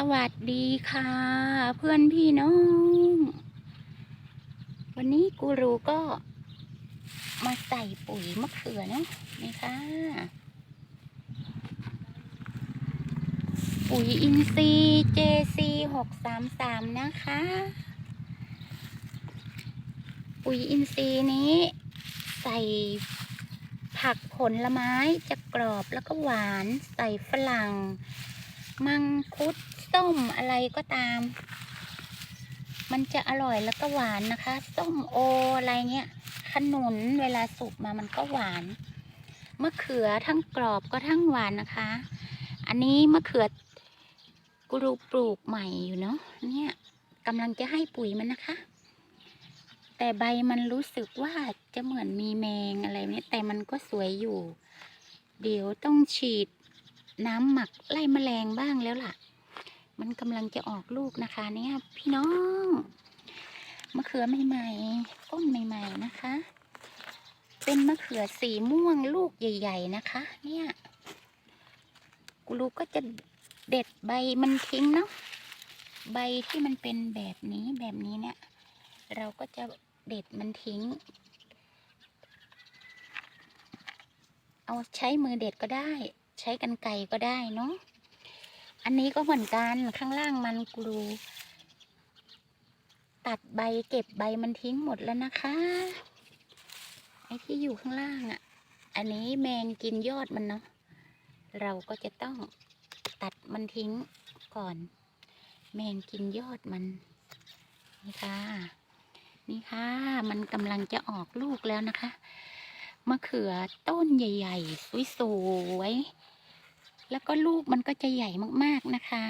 สวัสดีค่ะ เพื่อนพี่น้อง วันนี้กูรูก็มาใส่ปุ๋ยมะเขือเนาะนี่ค่ะ ปุ๋ยอินทรีย์ JC หกสามสามนะคะ ปุ๋ยอินทรีย์นี้ใส่ผักผลไม้จะกรอบแล้วก็หวาน ใส่ฝรั่ง มังคุดส้มอะไรก็ตาม มันจะอร่อยแล้วก็หวานนะคะ ส้มโออะไรเงี้ย ขนุนเวลาสุกมามันก็หวาน มะเขือทั้งกรอบก็ทั้งหวานนะคะ อันนี้มะเขือกูรูปลูกใหม่อยู่เนาะ เนี่ยกำลังจะให้ปุ๋ยมันนะคะ แต่ใบมันรู้สึกว่าจะเหมือนมีแมงอะไรเนี่ยแต่มันก็สวยอยู่ เดี๋ยวต้องฉีด น้ำหมักไล่แมลงบ้างแล้วล่ะ มันกำลังจะออกลูกนะคะ เนี่ย พี่น้องมะเขือใหม่ๆต้นใหม่ ๆนะคะ เป็นมะเขือสีม่วงลูกใหญ่ ๆ นะคะ เนี่ยกูรู้ก็จะเด็ดใบมันทิ้งเนาะใบที่มันเป็นแบบนี้แบบนี้เนี่ย เราก็จะเด็ดมันทิ้ง เอาใช้มือเด็ดก็ได้ ใช้กันไกรก็ได้เนาะอันนี้ก็เหมือนกันข้างล่างมันกรูตัดใบเก็บใบมันทิ้งหมดแล้วนะคะไอ้ที่อยู่ข้างล่างอะ่ะ อันนี้แมงกินยอดมันเนาะเราก็จะต้องตัดมันทิ้งก่อน แมงกินยอดมันนี่ค่ะนี่ค่ะ มันกำลังจะออกลูกแล้วนะคะ มะเขือต้นใหญ่ ๆ สวยๆ แล้วก็ลูกมันก็จะใหญ่มากๆนะคะ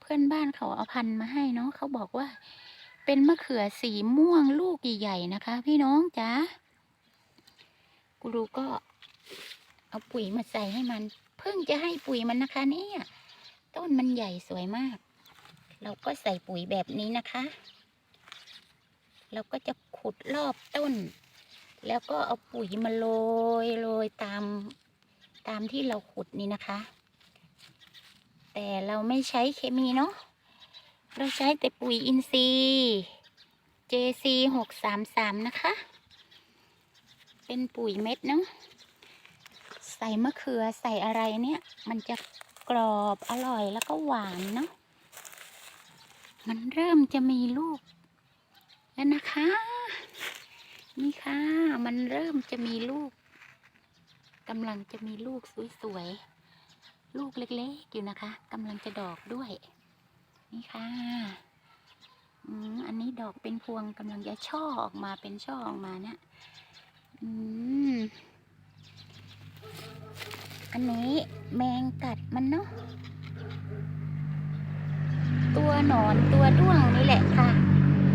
เพื่อนบ้านเขาเอาพันธุ์มาให้เนาะเขาบอกว่า เป็นมะเขือสีม่วงลูกใหญ่ๆนะคะ พี่น้องจ๋ากูรูก็เอาปุ๋ยมาใส่ให้มัน เพิ่งจะให้ปุ๋ยมันนะคะ เนี่ย ต้นมันใหญ่สวยมาก เราก็ใส่ปุ๋ยแบบนี้นะคะ เราก็จะขุดรอบต้น แล้วก็เอาปุ๋ยมาโรยโรยตามตามที่เราขุดนี่นะคะ แต่เราไม่ใช้เคมีเนาะเราใช้แต่ปุ๋ยอินทรีย์ JC หกสามสามนะคะ เป็นปุ๋ยเม็ดเนาะใส่มะเขือใส่อะไรเนี่ย มันจะกรอบอร่อยแล้วก็หวานเนาะมันเริ่มจะมีลูกแล้วนะคะ นี่ค่ะ มันเริ่มจะมีลูกกำลังจะมีลูกสวยๆ ลูกเล็กๆ อยู่นะคะกำลังจะดอกด้วย นี่ค่ะอันนี้ดอกเป็นพวงกำลังจะช่อออกมาเป็นช่อออกมาเนี่ยอันนี้แมงกัดมันเนาะตัวหนอนตัวด้วงนี่แหละค่ะ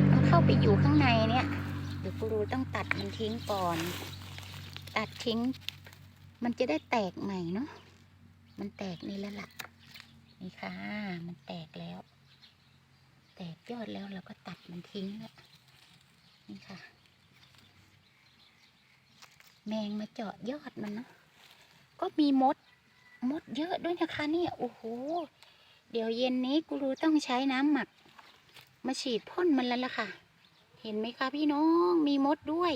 มันเข้าไปอยู่ข้างในเนี่ย ดี๋ยวกูรูต้องตัดมันทิ้งก่อน ตัดทิ้ง มันจะได้แตกใหม่เนาะมันแตกนี่แล้วล่ะนี่ค่ะ มันแตกแล้ว แตกยอดแล้วเราก็ตัดมันทิ้งแล้วนี่ค่ะ แมงมาเจาะยอดมันเนาะก็มีมด มดเยอะด้วยนะคะเนี่ยโอ้โหเดี๋ยวเย็นนี้กูรูต้องใช้น้ำหมัก มาฉีดพ่นมันแล้วล่ะค่ะ เห็นไหมคะพี่น้องมีมดด้วย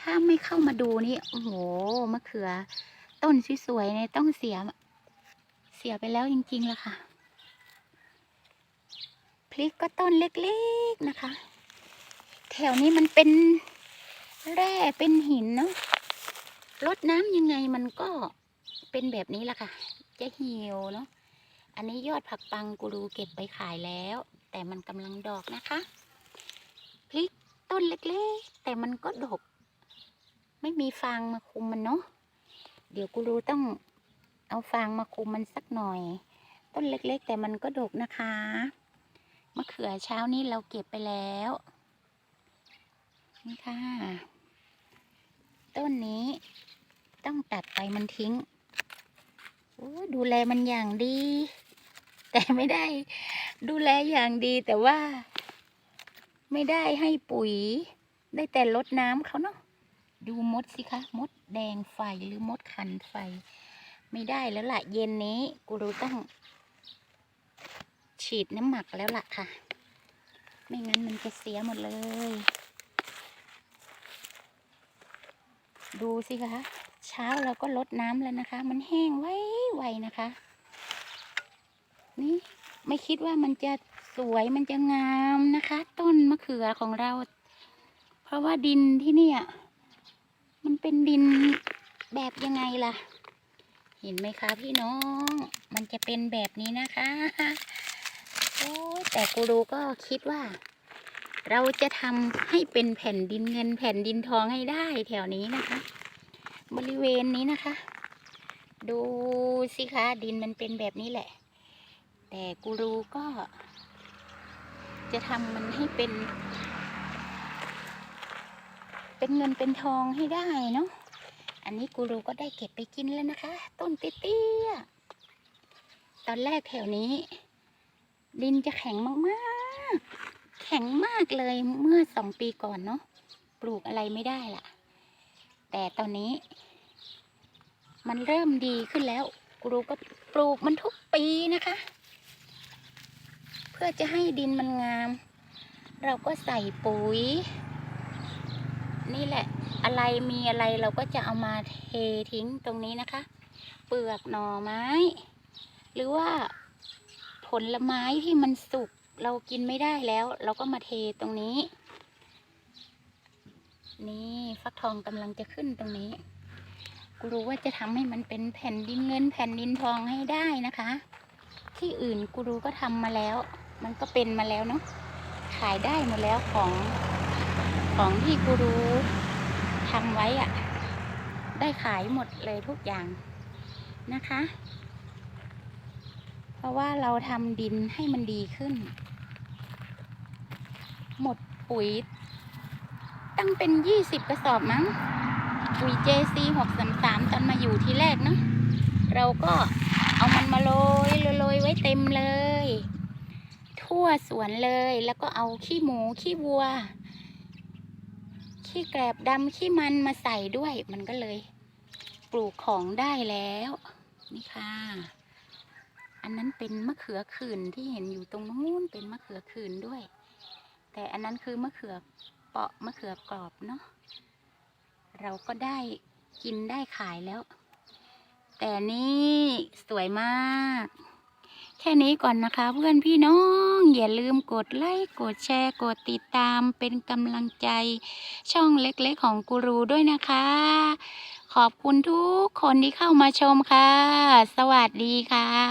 ถ้าไม่เข้ามาดูนี่โอ้โหมะเขือ ต้นสวยๆเนี่ยต้องเสียเสียไปแล้วจริงๆล่ะค่ะ พริกก็ต้นเล็กๆนะคะ แถวนี้มันเป็นแร่เป็นหินเนาะรดน้ำยังไงมันก็เป็นแบบนี้ล่ะค่ะ จะเหี่ยวเนาะอันนี้ยอดผักปังกูรูเก็บไปขายแล้ว แต่มันกำลังดอกนะคะ พริกต้นเล็กๆ แต่มันก็ดก ไม่มีฟางมาคุมมันเนาะเดี๋ยวกูรูต้องเอาฟางมาคุมมันสักหน่อย ต้นเล็กๆ แต่มันก็ดกนะคะมะเขือเช้านี้เราเก็บไปแล้วนี่ค่ะ ต้นนี้ต้องตัดไปมันทิ้งโอ้ดูแลมันอย่างดี แต่ไม่ได้ ดูแลอย่างดีแต่ว่า ไม่ได้ให้ปุ๋ย ได้แต่ลดน้ำเขาเนาะดูมดสิคะ มดแดงไฟหรือมดคันไฟ ไม่ได้แล้วล่ะ เย็นนี้ กูรู้ต้อง ฉีดน้ำหมักแล้วล่ะค่ะ ไม่งั้นมันจะเสียหมดเลย ดูสิคะ เช้าเราก็ลดน้ำแล้วนะคะ มันแห้งไวไวนะคะ นี่ไม่คิดว่ามันจะ สวยมันจะงามนะคะ ต้นมะเขือของเรา เพราะว่าดินที่เนี่ย มันเป็นดินแบบยังไงล่ะ เห็นไหมคะพี่น้อง มันจะเป็นแบบนี้นะคะโอ้แต่กูรูก็คิดว่า เราจะทำให้เป็นแผ่นดินเงินแผ่นดินทองให้ได้แถวนี้นะคะ บริเวณนี้นะคะ ดูสิคะดินมันเป็นแบบนี้แหละ แต่กูรูก็ จะทำมันให้เป็น เป็นเงินเป็นทองให้ได้เนาะอันนี้กูรูก็ได้เก็บไปกินแล้วนะคะ ต้นเตี้ยๆตอนแรกแถวนี้ ดินจะแข็งมากๆ แข็งมากเลยเมื่อสองปีก่อนเนาะปลูกอะไรไม่ได้ล่ะ แต่ตอนนี้ มันเริ่มดีขึ้นแล้วกูรูก็ปลูกมันทุกปีนะคะ พื่อจะให้ดินมันงาม เราก็ใส่ปุ๋ย นี่แหละ อะไรมีอะไรเราก็จะเอามาเททิ้งตรงนี้นะคะ เปลือกหน่อไม้ หรือว่าผลไม้ที่มันสุกเรากินไม่ได้แล้ว เราก็มาเทตรงนี้ นี่ฟักทองกำลังจะขึ้นตรงนี้กูรู้ว่าจะทำให้มันเป็นแผ่นดินเงินแผ่นดินทองให้ได้นะคะ ที่อื่นกูรู้ก็ทำมาแล้ว มันก็เป็นมาแล้วเนาะขายได้หมดแล้วของของที่กูรู้ทำไว้อะได้ขายหมดเลยทุกอย่างนะคะ เพราะว่าเราทำดินให้มันดีขึ้น หมดปุ๋ย ตั้งเป็นยี่สิบกระสอบมั้ง ปุ๋ย JC หกสามสามตอนมาอยู่ที่แรกเนาะเราก็เอามันมาโรยโรยๆไว้เต็มเลย ทั่ วสวนเลย แล้วก็เอาขี้หมูขี้วัว ขี้แกลบดำขี้มันมาใส่ด้วย มันก็เลย ปลูกของได้แล้ว นี่ค่ะ อันนั้นเป็นมะเขือขื่นที่เห็นอยู่ตรงนู้นเป็นมะเขือขื่นด้วย แต่อันนั้นคือมะเขือเปาะมะเขือกรอบเนาะเราก็ได้กินได้ขายแล้ว แต่นี่สวยมาก แค่นี้ก่อนนะคะ เพื่อนพี่น้อง อย่าลืมกดไลค์กดแชร์ กดติดตามเป็นกำลังใจ ช่องเล็กๆของกูรูด้วยนะคะ ขอบคุณทุกคนที่เข้ามาชมค่ะ สวัสดีค่ะ